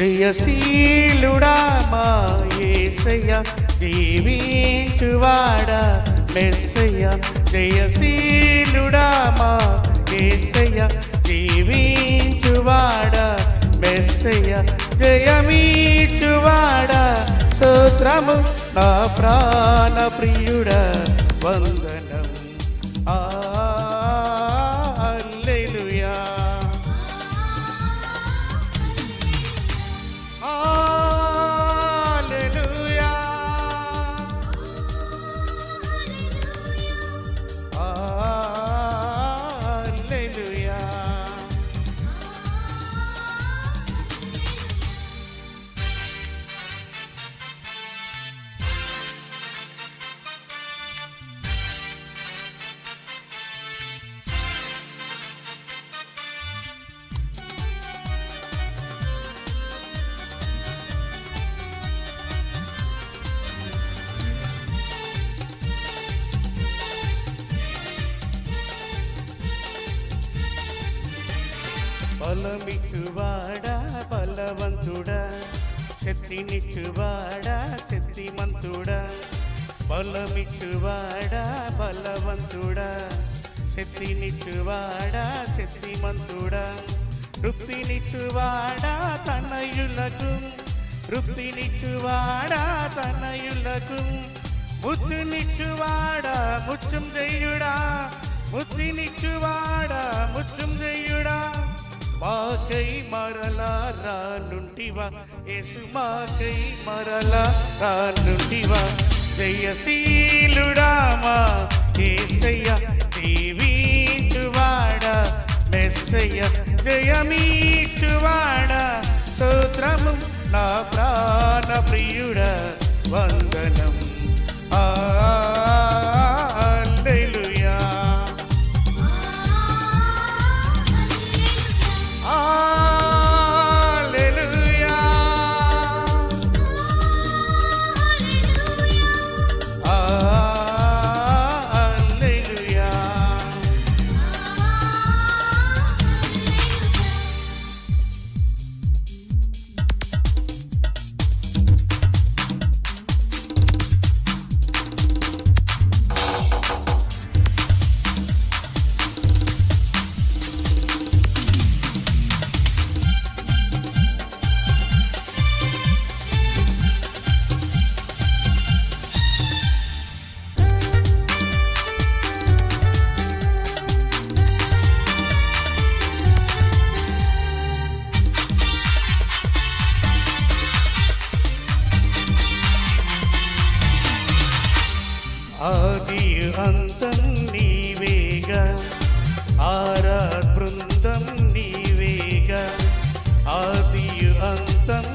జయశీలుడా మా ఏసయ్య జీవించువాడా మెస్సయ్య. జయశీలుడా మా ఏసయ్య జీవించువాడా మెస్సయ్య. జయమీచువాడా సూత్రము నా ప్రాణ ప్రియుడా వందనం బలమిచ్చువాడా బలవంతుడా? శక్తినిచ్చువాడా శక్తిమంతుడా? బలమిచ్చువాడా బలవంతుడా? శక్తినిచ్చువాడా శక్తిమంతుడా? తృప్తినిచ్చువాడా తనయులకు? తృప్తినిచ్చువాడా తనయులకు? ముచ్చునిచ్చువాడా ముచ్చుం చెయ్యుడా ముచ్చినిచ్చువాడా ముచ్చుం చెయ్యుడా మాకై మరలా రానుంటివా? యేసు మాకై మరలా రానుంటివా? జయశీలుడామా ఏసయ్య జీవించువాడా మెస్సయ్య జయమీచువాడా సూత్రము ఆది అంతం నీవేగా ఆరా బృందం నీవేగా ఆది అంతం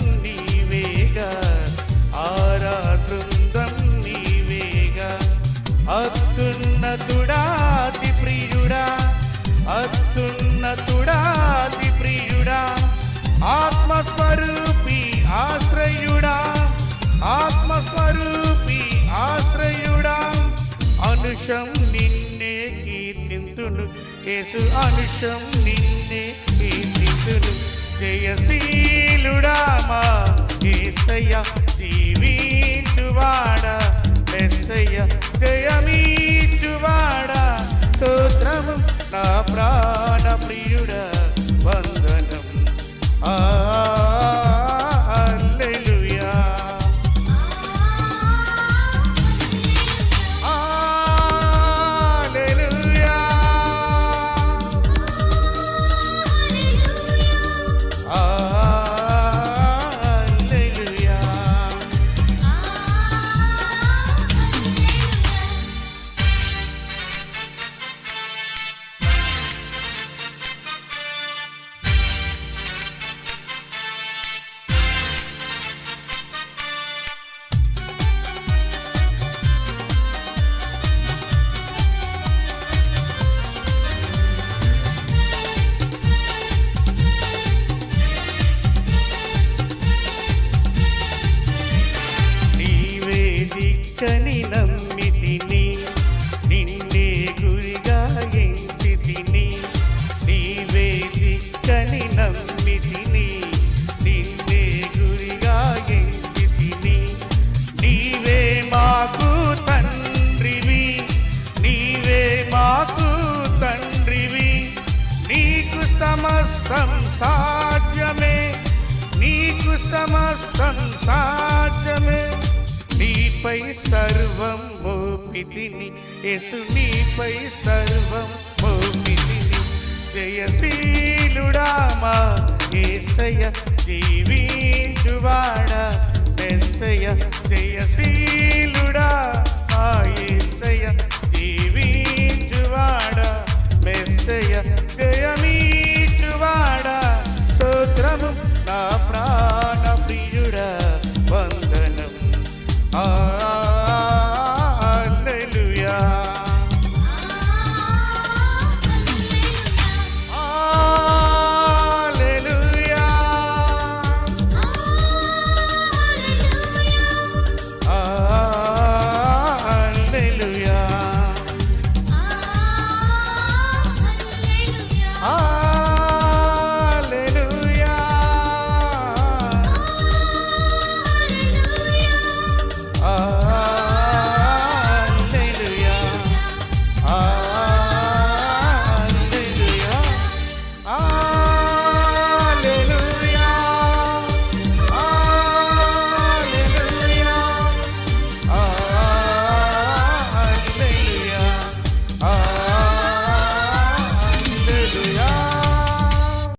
యేసు అనుషం నిన్నే కీర్తింతును జయశీలుడా మా ఏసయ్య జీవించువాడా ఎస్సయ్య జయమీచువాడా. స్తోత్రము నా ప్రాణ నిచ్చని నమ్మి తిని నిన్నే గురిగా ఎంచి తిని నీవే దిక్కని నమ్మి తిని నిన్నే గురిగా ఎంచి తిని నీవే మాకు తండ్రివి నీవే మాకు తండ్రివి నీకు సమస్తం సాధ్యమే నీకు సమస్తం సాధ్యమే. నీపై సర్వం మోపితిని. యేసు నీపై సర్వం మోపితిని. జయశీలుడామా ఏసయ యేసయ్య జీవించువాడా. మెస్సయ్య జయశీలుడా మా ఏసయ